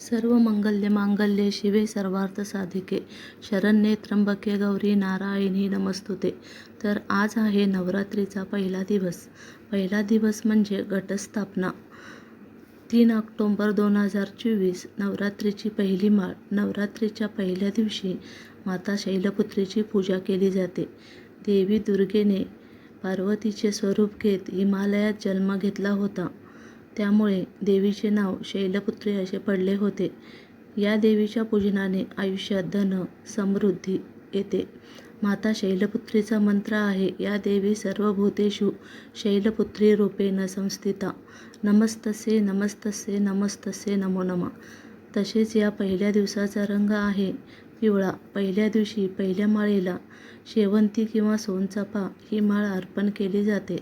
सर्व मंगल्य मांगल्ये शिवे सर्वार्थ साधिके. शरण्ये त्र्यंबके गौरी नारायणी नमस्तुते. तर आज आहे नवरात्रीचा पहिला दिवस. पहिला दिवस म्हणजे घटस्थापना. तीन ऑक्टोंबर दोन हजार चोवीस नवरात्रीची पहिली माळ. नवरात्रीच्या पहिल्या दिवशी माता शैलपुत्रीची पूजा केली जाते. देवी दुर्गेने पार्वतीचे स्वरूप घेत हिमालयात जन्म घेतला होता. त्यामुळे देवीचे नाव शैलपुत्री असे पडले होते. या देवीच्या पूजनाने आयुष्यात धन समृद्धी येते. माता शैलपुत्रीचा मंत्र आहे या देवी सर्वभूतेषु शैलपुत्री रूपेण संस्थिता. नमस्तसे नमस्तसे नमस्तसे नमो नमः. तसेच या पहिल्या दिवसाचा रंग आहे पिवळा. पहिल्या दिवशी पहिल्या माळेला शेवंती किंवा सोनचाफा ही माळ अर्पण केली जाते.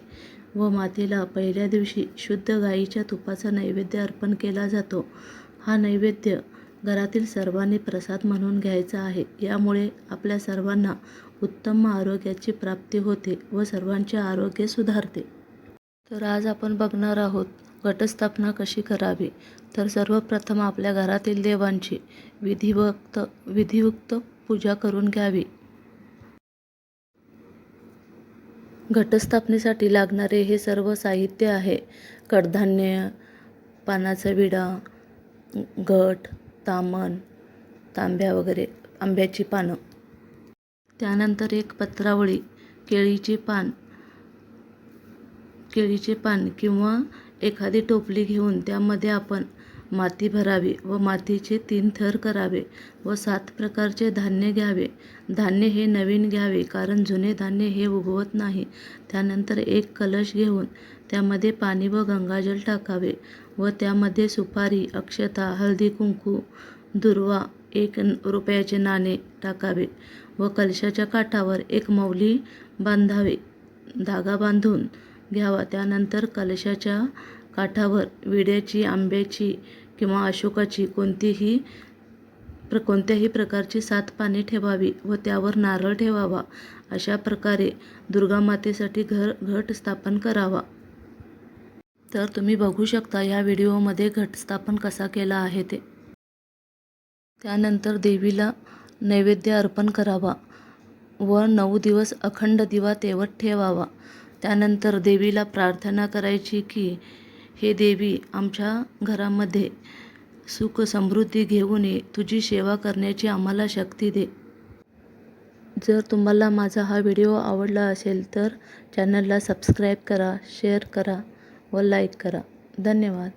व मातेला पहिल्या दिवशी शुद्ध गाईच्या तुपाचा नैवेद्य अर्पण केला जातो. हा नैवेद्य घरातील सर्वांनी प्रसाद म्हणून घ्यायचा आहे. यामुळे आपल्या सर्वांना उत्तम आरोग्याची प्राप्ती होते व सर्वांचे आरोग्य सुधारते. तर आज आपण बघणार आहोत घटस्थापना कशी करावी? तर सर्वप्रथम आपल्या घरातील देवांची विधिवक्त विधियुक्त पूजा करून घ्यावी. घटस्थापनेसाठी लागणारे हे सर्व साहित्य आहे. कडधान्य पानाचा विडा घट तामण तांब्या वगैरे आंब्याची पानं. त्यानंतर एक पत्रावळी केळीचे पान केळीचे पान किंवा एखादी टोपली घेऊन त्यामध्ये आपण माती भरावी व मातीचे तीन थर करावे व सात प्रकारचे धान्य घ्यावे. धान्य हे नवीन घ्यावे कारण जुने धान्य हे उगवत नाही. त्यानंतर एक कलश घेऊन त्यामध्ये पाणी व गंगाजल टाकावे व त्यामध्ये सुपारी अक्षता हळदी कुंकू दुर्वा एक रुपयाचे नाणे टाकावे व कलशाच्या काठावर एक मौली बांधावे. धागा बांधून घ्यावा. त्यानंतर कलशाच्या काठावर विड्याची आंब्याची किंवा अशोकाची कोणतीही प्र कोणत्याही प्रकारची सात पाने ठेवावी व त्यावर नारळ ठेवावा. अशा प्रकारे दुर्गामातेसाठी घर घट स्थापन करावा. तर तुम्ही बघू शकता या व्हिडिओमध्ये घट स्थापन कसा केला आहे ते. त्यानंतर देवीला नैवेद्य अर्पण करावा व नऊ दिवस अखंड दिवा तेवत ठेवावा. त्यानंतर देवीला प्रार्थना करायची की हे देवी आमच्या घरामध्ये सुख समृद्धी घेऊन ये. तुझी सेवा करण्याची आम्हाला शक्ती दे. जर तुम्हाला माझा हा व्हिडिओ आवडला असेल तर चॅनलला सबस्क्राईब करा शेअर करा व लाईक करा. धन्यवाद.